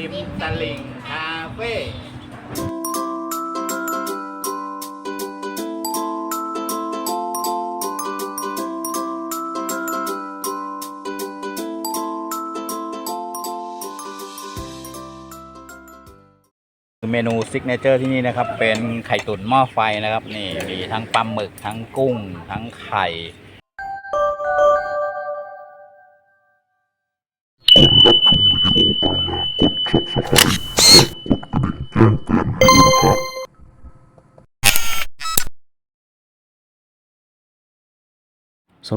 ริมตลิ่งคาเฟ่เมนูซิกเนเจอร์ที่นี่นะครับ เป็นไข่ตุ๋นหม้อไฟนะครับ นี่มีทั้งปลาหมึกทั้งกุ้ง ทั้งไข่ สว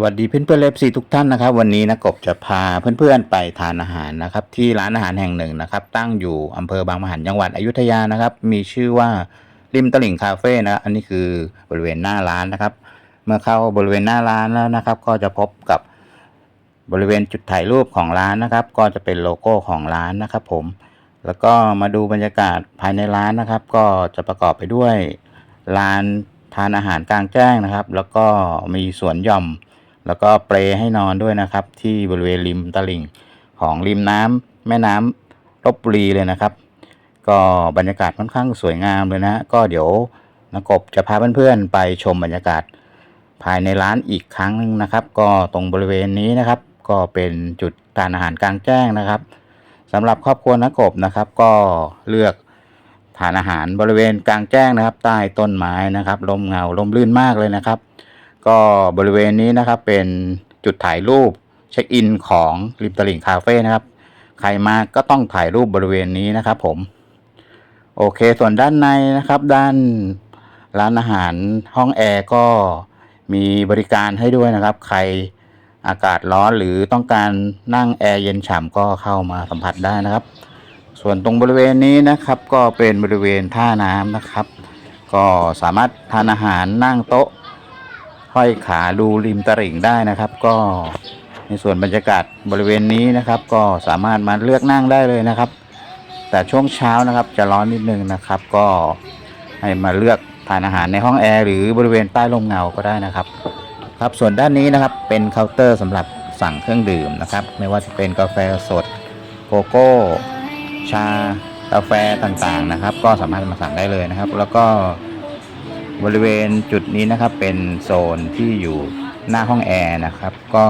ัสดีเพื่อนเพื่อนเลฟซีทุกท่านนะครับ วันนี้นะกบจะพาเพื่อนๆไปทานอาหารนะครับ ที่ร้านอาหารแห่งหนึ่งนะครับ ตั้งอยู่อำเภอบางมะหันจังหวัดอยุธยานะครับ มีชื่อว่าริมตลิ่งคาเฟ่นะอันนี้คือบริเวณหน้าร้านนะครับ เมื่อเข้าบริเวณหน้าร้านแล้วนะครับ ก็จะพบกับ บริเวณจุดถ่ายรูปของร้านนะครับ ก็จะเป็นโลโก้ของร้านนะครับ ผม แล้วก็มาดูบรรยากาศภายในร้านนะครับ ก็จะประกอบไปด้วยลานทานอาหารกลางแจ้งนะครับ แล้วก็มีสวนหย่อม แล้วก็เปลให้นอนด้วยนะครับ ที่บริเวณริมตลิ่งของริมน้ำแม่น้ำลบบุรีเลยนะครับ ก็บรรยากาศค่อนข้างสวยงามเลยนะก็เดี๋ยวนกบจะพาเพื่อนๆไปชมบรรยากาศ ภายในร้านอีกครั้งหนึงนะครับ ก็ตรงบริเวณนี้นะครับ ก็เป็นจุดทานอาหารกลางแจ้งนะครับสำหรับครอบครัวนักบนะครับ ก็เลือกทานอาหารบริเวณกลางแจ้งนะครับ ใต้ต้นไม้นะครับลมเงาลมลื่นมากเลยนะครับ ก็บริเวณนี้นะครับเป็นจุดถ่ายรูปเช็คอินของริมตลิ่งคาเฟ่นะครับ ใครมาก็ต้องถ่ายรูปบริเวณนี้นะครับ ผม โอเคส่วนด้านในนะครับ ด้านร้านอาหารห้องแอร์ก็มีบริการให้ด้วยนะครับ ใคร อากาศร้อนหรือต้องการนั่งแอร์เย็นฉ่ำก็เข้ามาสัมผัสได้นะครับ ส่วนตรงบริเวณนี้นะครับ ก็เป็นบริเวณท่าน้ำนะครับ ก็สามารถทานอาหารนั่งโต๊ะห้อยขาดูริมตลิ่งได้นะครับ ก็ในส่วนบรรยากาศบริเวณนี้นะครับ ก็สามารถมาเลือกนั่งได้เลยนะครับ แต่ช่วงเช้านะครับจะร้อนนิดนึงนะครับ ก็ให้มาเลือกทานอาหารในห้องแอร์หรือบริเวณใต้ร่มเงาก็ได้นะครับ ครับส่วนด้านนี้นะครับเป็นเคาน์เตอร์สำหรับสั่งเครื่องดื่มนะครับ ไม่ว่าจะเป็นกาแฟสดโกโก้ ชากาแฟต่างๆนะครับ ก็สามารถมาสั่งได้เลยนะครับ แล้วก็บริเวณจุดนี้นะครับเป็นโซนที่อยู่หน้าห้องแอร์นะครับ ก็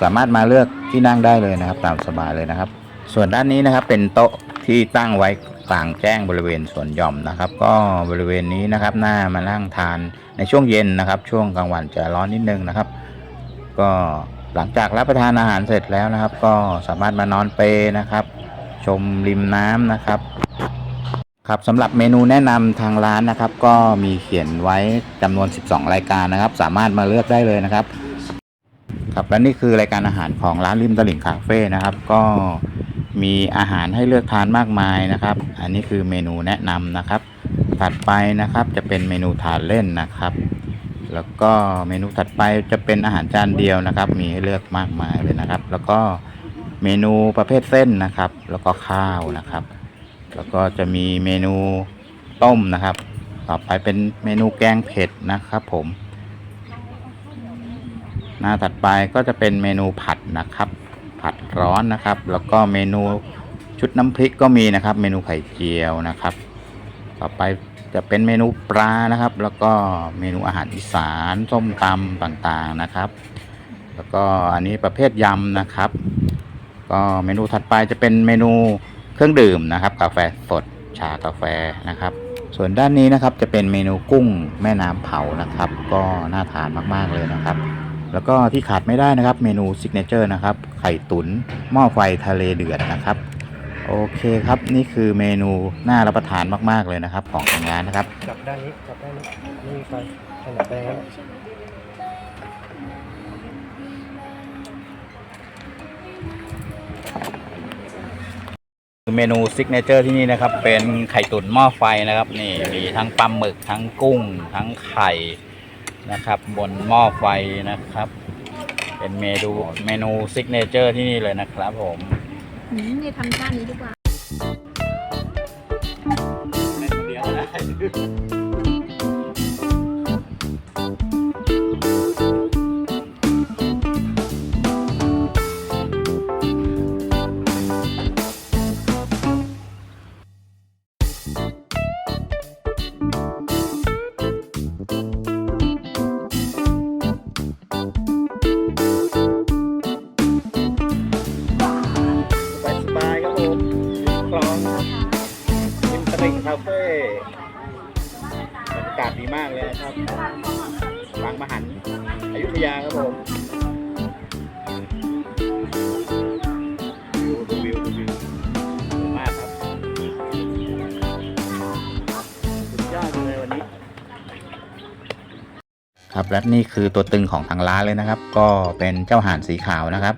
สามารถมาเลือกที่นั่งได้เลยนะครับ ตามสบายเลยนะครับ ส่วนด้านนี้นะครับเป็นโต๊ะที่ตั้งไว้ กลางแจ้งบริเวณสวนหย่อมนะครับ ก็บริเวณนี้นะครับหน่ามานั่งทานในช่วงเย็นนะครับ ช่วงกลางวันจะร้อนนิดนึงนะครับ ก็หลังจากรับประทานอาหารเสร็จแล้วนะครับ ก็สามารถมานอนเปนะครับ ชมริมน้ำนะครับครับสำหรับเมนูแนะนำทางร้านนะครับ ก็มีเขียนไว้จำนวน 12 รายการนะครับ สามารถมาเลือกได้เลยนะครับ ครับและนี่คือรายการอาหารของร้านริมตลิ่งคาเฟ่นะครับ ก็ มีอาหารให้เลือกทานมากมายนะครับ อันนี้คือเมนูแนะนำนะครับ ถัดไปนะครับจะเป็นเมนูทานเล่นนะครับ แล้วก็เมนูถัดไปจะเป็นอาหารจานเดียวนะครับ มีให้เลือกมากมายเลยนะครับ แล้วก็เมนูประเภทเส้นนะครับ แล้วก็ข้าวนะครับ แล้วก็จะมีเมนูต้มนะครับ ต่อไปเป็นเมนูแกงเผ็ดนะครับ ผม หน้าถัดไปก็จะเป็นเมนูผัดนะครับ ผัดร้อนนะครับ แล้วก็เมนูชุดน้ำพริกก็มีนะครับ เมนูไข่เจียวนะครับ ต่อไปจะเป็นเมนูปลานะครับ แล้วก็เมนูอาหารอีสานส้มตำต่างๆนะครับ แล้วก็อันนี้ประเภทยำนะครับ ก็เมนูถัดไปจะเป็นเมนูเครื่องดื่มนะครับ กาแฟสดชากาแฟนะครับ ส่วนด้านนี้นะครับจะเป็นเมนูกุ้งแม่น้ำเผานะครับ ก็น่าทานมากๆเลยนะครับ แล้วก็ที่ขาดไม่ได้นะครับ เมนูซิกเนเจอร์นะครับ ไข่ตุ๋นหม้อไฟทะเลเดือดนะครับ โอเคครับ นี่คือเมนูน่ารับประทานมาก ๆ เลยนะครับ ของทางร้านนะครับกลับด้านนี้กลับด้านนี้ไม่มีไฟขนาดแดงแล้วเมนูซิกเนเจอร์ที่นี่นะครับ เป็นไข่ตุ๋นหม้อไฟนะครับ นี่มีทั้งปลาหมึกทั้งกุ้ง ทั้งไข่ นะครับ บนหม้อไฟนะครับ เป็นเมนูเมนูซิกเนเจอร์ที่นี่เลยนะครับผมอืมเนี่ยทำท่านี้ดีกว่าในคนเดียวนะ ครับ และนี่คือตัวตึงของทางร้านเลยนะครับ ก็เป็นเจ้าห่านสีขาวนะครับ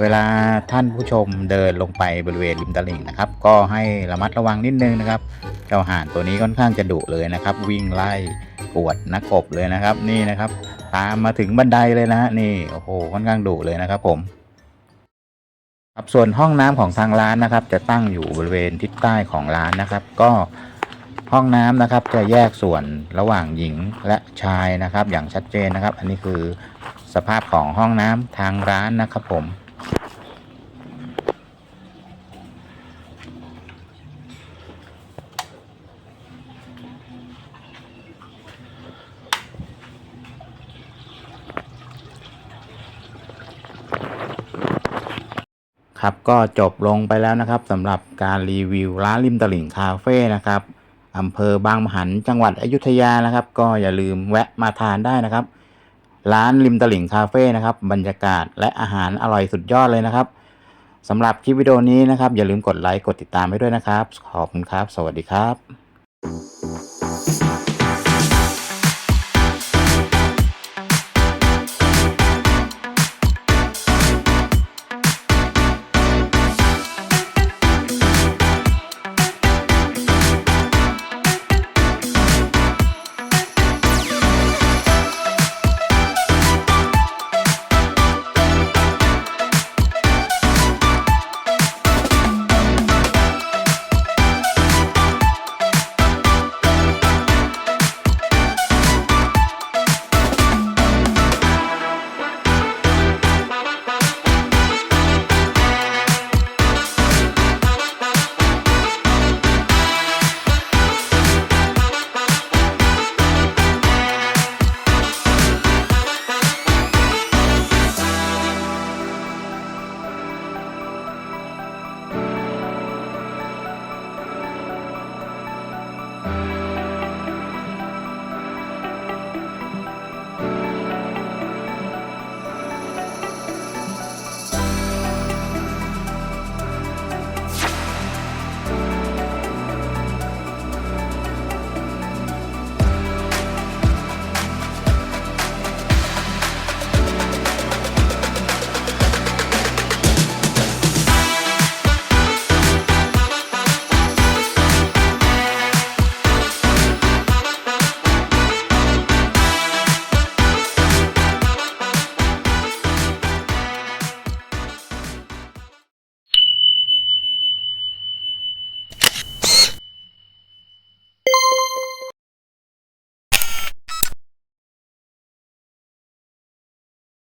เวลาท่านผู้ชมเดินลงไปบริเวณริมตลิ่งนะครับ ก็ให้ระมัดระวังนิดนึงนะครับ เจ้าห่านตัวนี้ค่อนข้างจะดุเลยนะครับ วิ่งไล่กวดนักกบเลยนะครับ นี่นะครับ ตามมาถึงบันไดเลยนะฮะนี่โอ้โหค่อนข้างดุเลยนะครับ ผมครับส่วนห้องน้ำของทางร้านนะครับ จะตั้งอยู่บริเวณทิศใต้ของร้านนะครับ ก็ ห้องน้ำนะครับจะแยกส่วนระหว่างหญิงและชายนะครับ อย่างชัดเจนนะครับ อันนี้คือสภาพของห้องน้ำทางร้านนะครับผมครับก็จบลงไปแล้วนะครับสำหรับการรีวิวร้านริมตลิ่งคาเฟ่นะครับ อำเภอบางมหันจังหวัดอยุธยานะครับ ก็อย่าลืมแวะมาทานได้นะครับ ร้านริมตลิ่งคาเฟ่นะครับ บรรยากาศและอาหารอร่อยสุดยอดเลยนะครับสำหรับคลิปวิดีโอนี้นะครับ อย่าลืมกดไลค์กดติดตามให้ด้วยนะครับ ขอบคุณครับ สวัสดีครับ